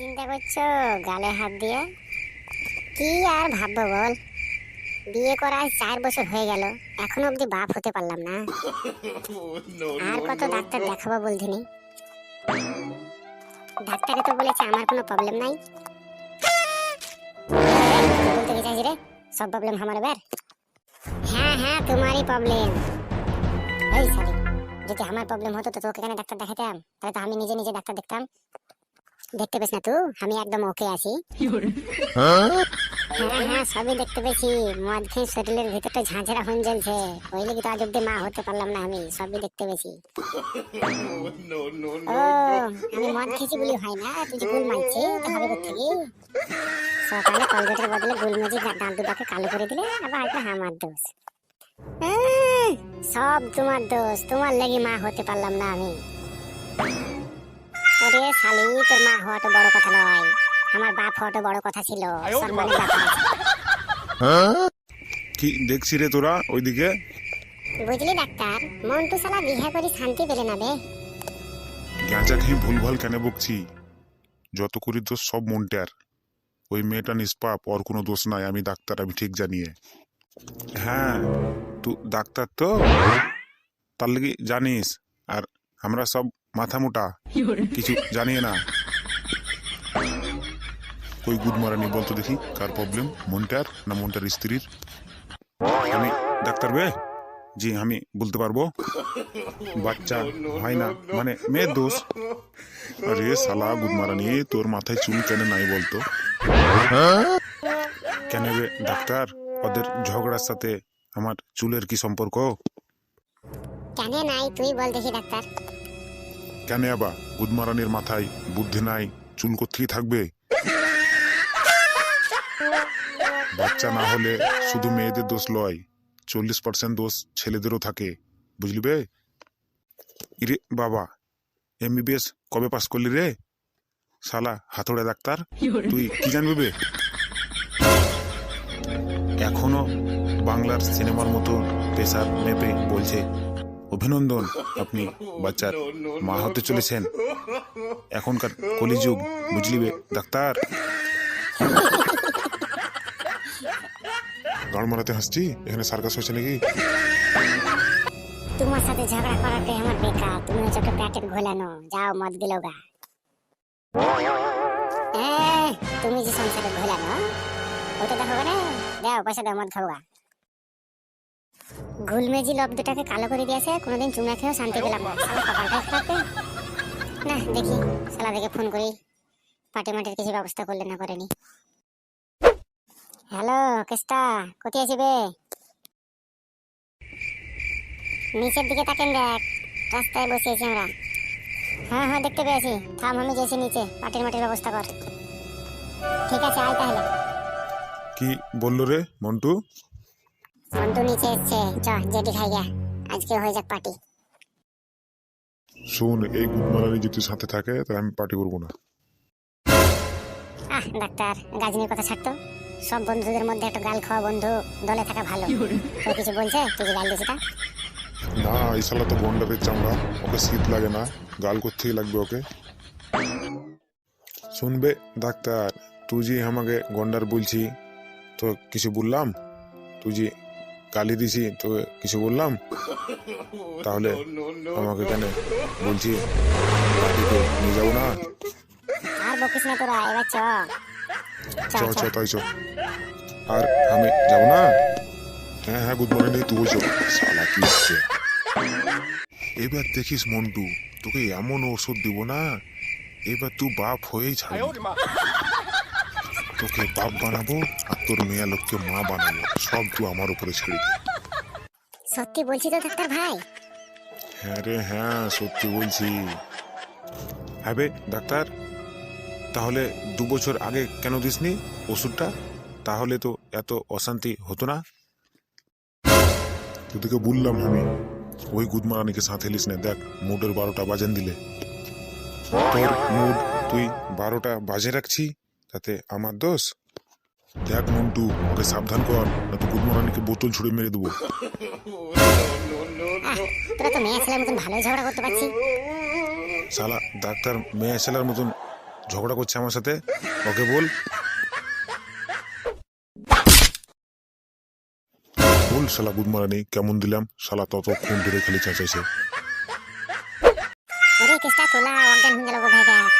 চিন্তা করছ? গালে হাত দিয়ে? কি আর ভাববো বল? বিয়ে করা চার বছর হয়ে গেল, এখনও অবধি বাপ হতে পারলাম না। আর কত ডাক্তার দেখাবো বলছিনি ডাক্তারে তো বলেছে আমার কোনো প্রবলেম নাই। বলতে কি রে? সব প্রবলেম আমার এবার? হ্যাঁ হ্যাঁ তোমারই প্রবলেম যদি আমার প্রবলেম হতো তো তোকে কেন ডাক্তার দেখাতাম তাহলে তো আমি নিজে নিজে ডাক্তার দেখতাম। দেখতে পেছ না তুই আমি একদম ওকে আছি। হ্যাঁ হ্যাঁ সবই দেখতে পেয়েছি। মদ খেয়ে শরীরের ভিতরটা ঝাঁঝরা হন জ্বলছে। ওই লেগে তো আজ অব্দি মা হতে পারলাম না আমি, সবই দেখতে পেয়েছি। ও, আমি মদ খেয়েছি বলি হয় না, তুই যে গুল মারছি তো কোথেকে সকালে কলগেটের বদলে গুলমজি ডাল দুটাকে কালো করে দিলে, আবার এটা আমার দোষ। সব তোমার দোষ, তোমার লেগে মা হতে পারলাম না আমি। ওরে শালি তোর মা হওয়াটা বড় কথা নয়। আমার বাপ হওয়াটা বড় কথা ছিল। সম্মানের ব্যাপার আছে। কি দেখছি রে তোরা ওইদিকে? বুঝলি ডাক্তার মন্টু শালা বিহা করে শান্তি পেলে না বে। গাঁজা খেয়ে ভুলভাল কেন বকছি যত করি দোষ সব মনটার। ওই মেয়েটা নিষ্পাপ ওর কোনো দোষ নাই আমি ডাক্তার আমি ঠিক জানিয়ে। হ্যাঁ তুই ডাক্তার তো? তার লাগি জানিস আর আমরা সব মাথা মোটা। কিছু জানিয়ে না। কই গুড মারানি বলতো দেখি, কার প্রবলেম মনটার না মনটার স্ত্রীর? আমি ডাক্তার বে? জি, আমি বলতে পারব। বাচ্চা হয় না মানে মেয়ের দোষ। আরে সালা গুদমারানি তোর মাথায় চুল কেন নাই বলতো? কেন রে ডাক্তার? ওদের ঝগড়ার সাথে আমার চুলের কি সম্পর্ক? কেন নাই, তুই বল দেখি ডাক্তার। কেন আবা গুদমারানির মাথায় বুদ্ধি নাই, চুল কোথেকে থাকবে। বাচ্চা না হলে শুধু মেয়েদের দোষ লয়, চল্লিশ পার্সেন্ট দোষ ছেলেদেরও থাকে। বুঝলি বে ইরে বাবা এমবিবিএস কবে পাস করলি রে? শালা হাতুড়ে ডাক্তার, তুই কি জানবি বে? এখনও বাংলার সিনেমার মতো পেশার মেপে বলছে অভিনন্দন আপনি বাচ্চার মা হতে চলেছেন। এখনকার কলিযুগ বুঝলি বে ডাক্তার? গাড় মারাতে হাসছি? এখানে সার্কাস হচ্ছে নাকি? তোমার সাথে ঝগড়া করাটাই আমার বেকার। তুমি হচ্ছে একটা প্যাকেট ঘোলানো যাও মদ দিল গা। তুমি যে সংসারে ঘোলানো ওটা দেখো রে দাও পয়সা দাও মদ খাব গা। ঘুলমেজি লব দুটাকে কালো করে দিয়েছে, কোনোদিন চুমড়া খেয়েও শান্তি পেলাম না। দেখি, শালা দেখে ফোন করি। পাটি মাটির কিছু ব্যবস্থা করলে না করেনি। হ্যালো, কেষ্টা, কোথায় আছি নিচের দিকে তাকেন দেখ, রাস্তায় বসে আছি আমরা। হ্যাঁ হ্যাঁ দেখতে পেয়েছি। থাম, আমি যেছি নিচে। পাটির মাটির ব্যবস্থা কর। ঠিক আছে, আয় তাহলে। কি বলল রে, মন্টু? মন্টু নিচে এসছে। চ জেটি খাই গা আজকে হয়ে যাক পার্টি। শোন এই গুদমারানি যদি সাথে থাকে তাহলে আমি পার্টি করব না। আহ ডাক্তার গাজনির কথা ছাড়তো সব বন্ধুদের মধ্যে একটা গাল খাওয়া বন্ধু দলে থাকা ভালো। তো কিছু বলছে? তুই যে গাল দিছি তা? না এই শালা তো গন্ডারের চামড়া ওকে শীত লাগে না। গাল কোথেকে লাগবে ওকে। শুনবে ডাক্তার তুই যে আমাকে গন্ডার বলছি তো কিছু বললাম? তুই যে গালি দিছি তো কিছু বললাম? তাহলে আমাকে কেন বলছি পার্টিতে নিয়ে যাব না? আর বকিস না তোরা এবার চ। চ চ তাই চ। আর আমি যাব না? হ্যাঁ হ্যাঁ গুড মর্নিং তুই বলছো শালা কি হচ্ছে? এবার দেখিস মন্টু তোকে এমন ওষুধ দিব না? এবার তুই বাপ হয়েই ছাড়বি। তোকে বাপ বানাবো আর তোর মেয়া লোককে মা বানাবো। সব তুই আমার উপরে ছেড়ে দে। সত্যি বলছি তো ডাক্তার ভাই? হ্যাঁ রে হ্যাঁ সত্যি বলছি। হ্যাঁ বে ডাক্তার তাহলে দু বছর আগে কেন দিসনি ওষুধটা? তাহলে তো এত অশান্তি হতো না। তোদেরকে বললাম আমি ওই গুদমারানিকে সাথে লিস না দেখ মুডের বারোটা বাজেন দিলে। তোর মুড তুই বারোটা বাজে রাখছি। তাতে আমার দোষ? দেখ মন্টু ওকে সাবধান কর না নয়তো গুডমরানিকে বোতল ছুড়ে মেরে দেবো। তোরা তো মেয়ে ছেলের মতন ভালো ঝগড়া করতে পারছি শালা ডাক্তার মেয়ে ছেলের মতন ঝগড়া করছে আমার সাথে? ওকে বল। বল শালা গুডমরানি কেমন দিলাম? শালা তত খুন ধরে খেলে চাচাইছে। আরে কেসটা তোলা অজ্ঞান হয়ে গেল বোধহয়